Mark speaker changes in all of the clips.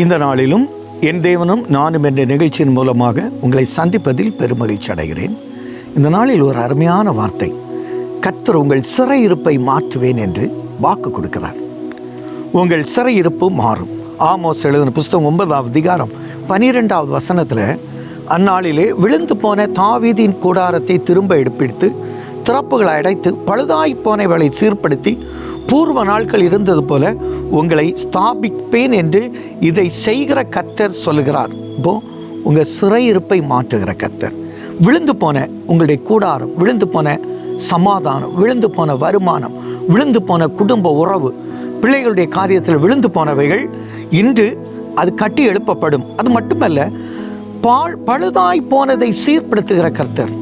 Speaker 1: இந்த நாளிலும் என் தேவனும் நானும் என்ற நிகழ்ச்சியின் மூலமாக உங்களை சந்திப்பதில் பெருமகிழ்ச்சி அடைகிறேன். இந்த நாளில் ஒரு அருமையான வார்த்தை. கத்தர் உங்கள் சிறையிருப்பை மாற்றுவேன் என்று வாக்கு கொடுக்கிறார். உங்கள் சிறையிருப்பு மாறும். ஆமோஸ் எழுதின புஸ்தகம் ஒன்பதாவது அதிகாரம் பனிரெண்டாவது வசனத்தில் அந்நாளிலே விழுந்து போன தாவீதின் கூடாரத்தை திரும்ப எடுப்பிடித்து திறப்புகளை அடைத்து பழுதாய் போனவளை சீர்படுத்தி பூர்வ நாட்கள் இருந்தது போல உங்களை ஸ்தாபிப்பேன் என்று இதை செய்கிற கத்தர் சொல்லுகிறார். இப்போ உங்கள் சிறையிருப்பை மாற்றுகிற கத்தர் விழுந்து போன உங்களுடைய கூடாரம் விழுந்து போன சமாதானம் விழுந்து போன வருமானம் விழுந்து போன குடும்ப உறவு பிள்ளைகளுடைய காரியத்தில் விழுந்து போனவைகள் இன்று அது கட்டி எழுப்பப்படும். அது மட்டுமல்ல பால் பழுதாய் போனதை சீர்படுத்துகிற கர்த்தர்.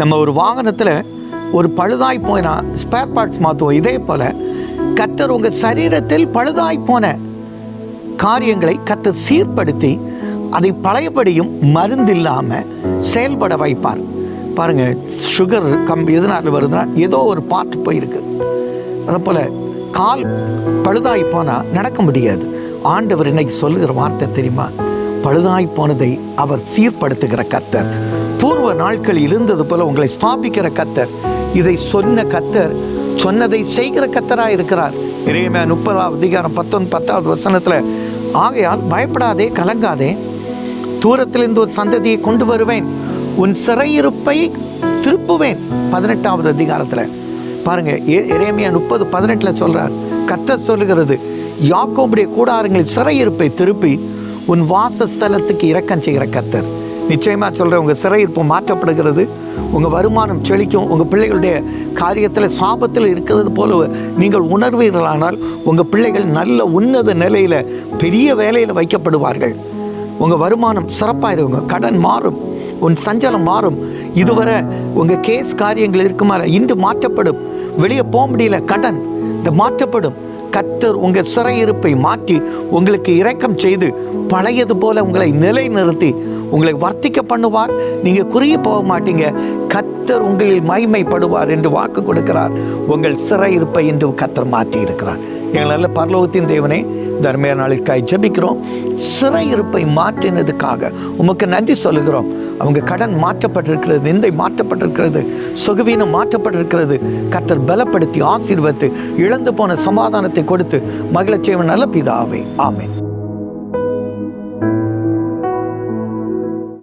Speaker 1: நம்ம ஒரு வாகனத்தில் ஒரு பழுதாய் போனா ஸ்பேர் பார்ட்ஸ் மாற்றுவோம் இதே போல் கத்தர் உங்கள் சரீரத்தில் பழுதாய் போன காரியங்களை கத்தர் சீர்படுத்தி அதை பழையபடியும் மருந்து இல்லாமல் செயல்பட வைப்பார். பாருங்கள் சுகர் கம் எதனால் வருதுன்னா ஏதோ ஒரு பார்ட் போயிருக்கு. அதே போல் கால் பழுதாய் போனால் நடக்க முடியாது. ஆண்டவர் இன்னைக்கு சொல்லுகிற வார்த்தை தெரியுமா? பழுதாய் போனதை அவர் சீர்படுத்துகிற கத்தர். நாட்கள் இருந்தது போல உங்களை ஸ்தாபிக்கிற கத்தர் இதை சொன்ன கத்தர் சொன்னதை செய்கிற கத்தராக இருக்கிறார். இறைமையா முப்பதாவது அதிகாரம் பத்தொன்று பத்தாவது வசனத்தில் ஆகையால் பயப்படாதே கலங்காதே. தூரத்திலிருந்து ஒரு சந்ததியை கொண்டு வருவேன். உன் சிறையிருப்பை திருப்புவேன். பதினெட்டாவது அதிகாரத்தில். பாருங்க எ- முப்பது பதினெட்டில் சொல்றார் கத்தர் சொல்லுகிறது யாக்கோபுடைய கூடாரங்களில் சிறையிருப்பை திருப்பி உன் வாசஸ்தலத்துக்கு இறக்கம் செய்கிற கத்தர். நிச்சயமாக சொல்கிறேன் உங்கள் சிறையிருப்பு மாற்றப்படுகிறது. உங்கள் வருமானம் செழிக்கும். உங்கள் பிள்ளைகளுடைய காரியத்தில் சாபத்தில் இருக்கிறது போல நீங்கள் உணர்வீர்களானால் உங்கள் பிள்ளைகள் நல்ல உன்னத நிலையில் பெரிய வேலையில் வைக்கப்படுவார்கள். உங்கள் வருமானம் சிறப்பாக இருக்குங்க கடன் மாறும். உன் சஞ்சலம் மாறும். இதுவரை உங்கள் கேஸ் காரியங்கள் இருக்குமா இன்று மாற்றப்படும். வெளியே போக முடியல கடன். இந்த மாற்றப்படும். கத்தர் உங்கள் சிறையிருப்பை மாற்றி உங்களுக்கு இரக்கம் செய்து பழையது போல உங்களை நிலைநிறுத்தி உங்களை வர்த்திக்க பண்ணுவார். நீங்கள் குறுகி போக மாட்டீங்க. கத்தர் உங்களில் மகிமைப்படுவார் என்று வாக்கு கொடுக்கிறார். உங்கள் சிறையிருப்பை என்று கத்தர் மாற்றி இருக்கிறார் எங்கள் நல்ல பரலோகத்தின் தேவனே தர்மைய அருமையான ஜபிக்கிறோம். சிறை இருப்பை மாற்றினதுக்காக உமக்கு நன்றி சொல்லுகிறோம். அவங்க கடன் மாற்றப்பட்டிருக்கிறது நிந்தை மாற்றப்பட்டிருக்கிறது சுகவீனம் மாற்றப்பட்டிருக்கிறது. கத்தர் பலப்படுத்தி ஆசீர்வத்து இழந்து போன சமாதானத்தை கொடுத்து மகிழச்சேவன் நல்ல பிதாவை. ஆமேன்.